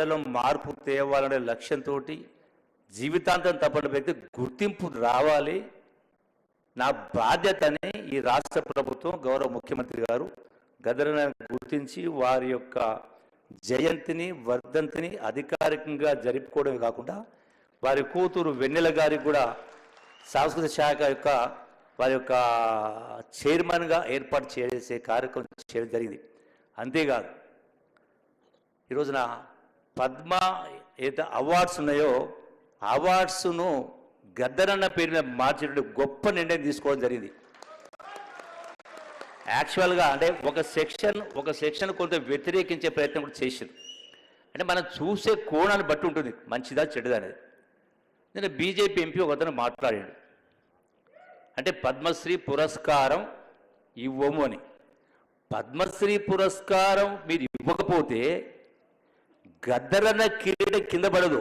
సమాజంలో మార్పు తేవాలనే లక్ష్యంతో జీవితాంతం తప్పని వ్యక్తి గుర్తింపు రావాలి. నా బాధ్యతని ఈ రాష్ట్ర ప్రభుత్వం గౌరవ ముఖ్యమంత్రి గారు గదరన గుర్తించి వారి యొక్క జయంతిని వర్ధంతిని అధికారికంగా జరుపుకోవడమే కాకుండా వారి కూతురు వెన్నెల గారికి కూడా సాంస్కృతిక శాఖ యొక్క వారి యొక్క చైర్మన్గా ఏర్పాటు చేసే కార్యక్రమం చేయడం జరిగింది. అంతేకాదు ఈ రోజున పద్మ ఏదైతే అవార్డ్స్ ఉన్నాయో అవార్డ్స్ను గద్దరన్న పేరు మీద మార్చేటువంటి గొప్ప నిర్ణయం తీసుకోవడం జరిగింది. యాక్చువల్గా అంటే ఒక సెక్షన్ ఒక సెక్షన్ కొంత వ్యతిరేకించే ప్రయత్నం కూడా చేసింది. అంటే మనం చూసే కోణాన్ని బట్టి ఉంటుంది మంచిదా చెడుదా అనేది. నేను బీజేపీ ఎంపీ ఒక అతను మాట్లాడాడు. అంటే పద్మశ్రీ పురస్కారం ఇవ్వము అని. పద్మశ్రీ పురస్కారం మీరు ఇవ్వకపోతే గద్దరన్న కిరీటం కింద పడదు.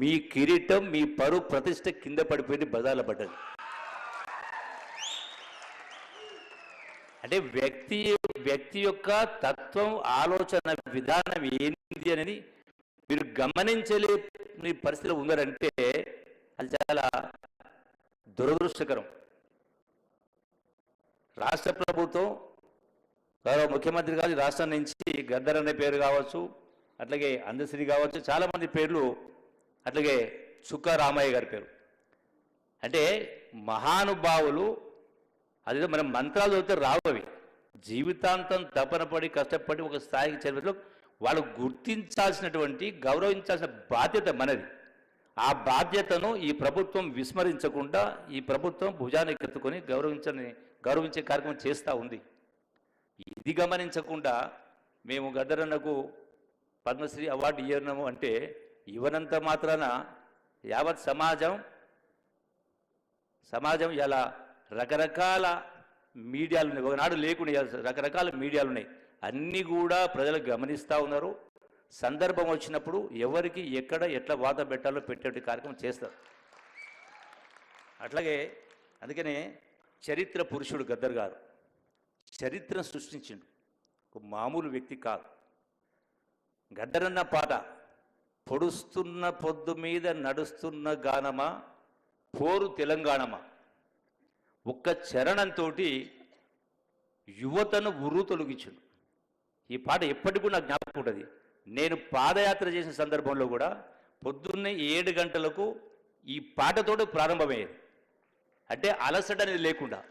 మీ కిరీటం మీ పరు ప్రతిష్ట కింద పడిపోయింది బజార్లో పడ్డది. అంటే వ్యక్తి వ్యక్తి యొక్క తత్వం ఆలోచన విధానం ఏంటి అనేది మీరు గమనించలేని పరిస్థితిలో ఉన్నారంటే అది చాలా దురదృష్టకరం. రాష్ట్ర ప్రభుత్వం గౌరవ ముఖ్యమంత్రి గారు రాష్ట్రం నుంచి గద్దర్ అనే పేరు కావచ్చు అట్లాగే అందశ్రీ కావచ్చు చాలామంది పేర్లు అట్లాగే చుక్క రామయ్య గారి పేరు. అంటే మహానుభావులు అదేదో మనం మంత్రాలు చదివితే రావవి జీవితాంతం తపన పడి కష్టపడి ఒక స్థాయికి చేరులో వాళ్ళు గుర్తించాల్సినటువంటి గౌరవించాల్సిన బాధ్యత మనది. ఆ బాధ్యతను ఈ ప్రభుత్వం విస్మరించకుండా ఈ ప్రభుత్వం భుజానికి ఎత్తుకొని గౌరవించని గౌరవించే కార్యక్రమం చేస్తూ ఉంది. ఇది గమనించకుండా మేము గద్దరన్నకు పద్మశ్రీ అవార్డు ఇవ్వనము అంటే ఇవ్వనంత మాత్రాన యావత్ సమాజం సమాజం ఇలా రకరకాల మీడియాలు ఉన్నాయి ఒకనాడు లేకుండా రకరకాల మీడియాలు ఉన్నాయి అన్నీ కూడా ప్రజలు గమనిస్తూ ఉన్నారు. సందర్భం వచ్చినప్పుడు ఎవరికి ఎక్కడ ఎట్లా వాత పెట్టాలో పెట్టే కార్యక్రమం చేస్తారు. అట్లాగే అందుకనే చరిత్ర పురుషుడు గద్దర్ గారు చరిత్రను సృష్టించిండు. ఒక మామూలు వ్యక్తి కాదు. గడ్డరన్న పాట. పొడుస్తున్న పొద్దు మీద నడుస్తున్న గానమా? పోరు తెలంగాణమా? ఒక్క చరణంతో యువతను ఉర్రు తొలగించును. ఈ పాట ఎప్పటికీ నాకు జ్ఞాపకం ఉంటుంది. నేను పాదయాత్ర చేసిన సందర్భంలో కూడా పొద్దున్నే ఏడు గంటలకు ఈ పాటతోటి ప్రారంభమయ్యేది. అంటే అలసట అనేది లేకుండా.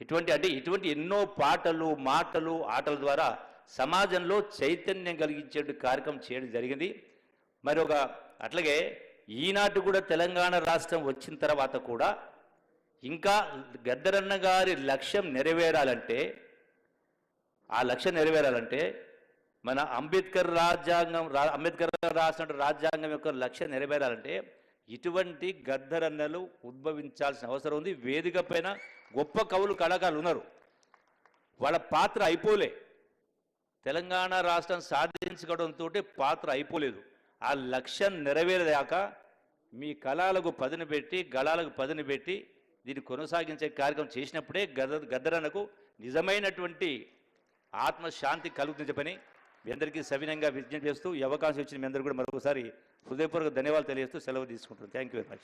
ఇటువంటి అంటే ఇటువంటి ఎన్నో పాటలు మాటలు ఆటల ద్వారా సమాజంలో చైతన్యం కలిగించే కార్యక్రమం చేయడం జరిగింది. మరి ఒక అట్లాగే ఈనాటి కూడా తెలంగాణ రాష్ట్రం వచ్చిన తర్వాత కూడా ఇంకా గద్దరన్న గారి లక్ష్యం నెరవేరాలంటే ఆ లక్ష్యం నెరవేరాలంటే మన అంబేద్కర్ రాజ్యాంగం అంబేద్కర్ గారు రాసిన రాజ్యాంగం యొక్క లక్ష్యం నెరవేరాలంటే ఇటువంటి గద్దరన్నలు ఉద్భవించాల్సిన అవసరం ఉంది. వేదిక పైన గొప్ప కవులు కళాకారులు ఉన్నారు. వాళ్ళ పాత్ర అయిపోలే. తెలంగాణ రాష్ట్రం సాధించడంతో పాత్ర అయిపోలేదు. ఆ లక్ష్యం నెరవేరేదాకా మీ కళాలకు పదును పెట్టి గళాలకు పదును పెట్టి దీన్ని కొనసాగించే కార్యక్రమం చేసినప్పుడే గద గద్దరనకు నిజమైనటువంటి ఆత్మశాంతి కలుగుతుంది చెప్పని మీ అందరికీ సవినంగా విజ్ఞప్తి చేస్తూ ఈ అవకాశం ఇచ్చిన మీ అందరూ కూడా మరొకసారి హృదయపూర్వక ధన్యవాదాలు తెలియజేస్తూ సెలవు తీసుకుంటున్నాను. Thank you very much